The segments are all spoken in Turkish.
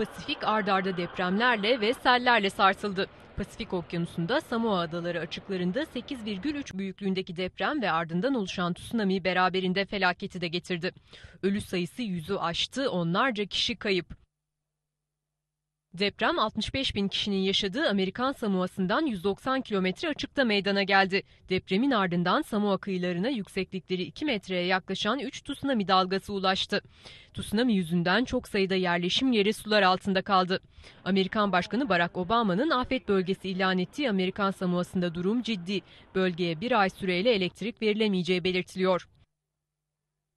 Pasifik ardarda depremlerle ve sellerle sarsıldı. Pasifik Okyanusu'nda Samoa Adaları açıklarında 8,3 büyüklüğündeki deprem ve ardından oluşan tsunami beraberinde felaketi de getirdi. Ölü sayısı yüzü aştı, onlarca kişi kayıp. Deprem 65 bin kişinin yaşadığı Amerikan Samoa'sından 190 kilometre açıkta meydana geldi. Depremin ardından Samoa kıyılarına yükseklikleri 2 metreye yaklaşan 3 tsunami dalgası ulaştı. Tsunami yüzünden çok sayıda yerleşim yeri sular altında kaldı. Amerikan Başkanı Barack Obama'nın afet bölgesi ilan ettiği Amerikan Samoa'sında durum ciddi. Bölgeye bir ay süreyle elektrik verilemeyeceği belirtiliyor.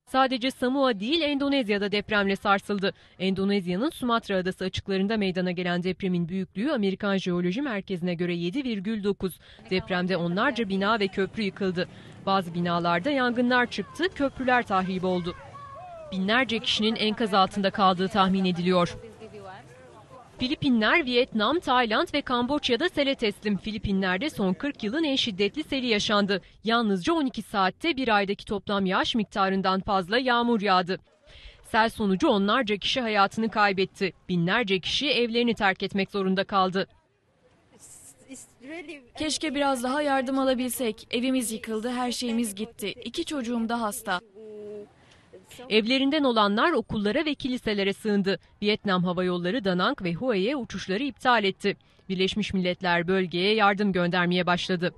Sadece Samoa değil Endonezya'da depremle sarsıldı. Endonezya'nın Sumatra adası açıklarında meydana gelen depremin büyüklüğü Amerikan Jeoloji Merkezi'ne göre 7,9. Depremde onlarca bina ve köprü yıkıldı. Bazı binalarda yangınlar çıktı, köprüler tahrip oldu. Binlerce kişinin enkaz altında kaldığı tahmin ediliyor. Filipinler, Vietnam, Tayland ve Kamboçya'da sele teslim. Filipinler'de son 40 yılın en şiddetli seli yaşandı. Yalnızca 12 saatte bir aydaki toplam yağış miktarından fazla yağmur yağdı. Sel sonucu onlarca kişi hayatını kaybetti. Binlerce kişi evlerini terk etmek zorunda kaldı. Keşke biraz daha yardım alabilsek. Evimiz yıkıldı, her şeyimiz gitti. İki çocuğum da hasta. Evlerinden olanlar okullara ve kiliselere sığındı. Vietnam Hava Yolları Da Nang ve Hue'ye uçuşları iptal etti. Birleşmiş Milletler bölgeye yardım göndermeye başladı.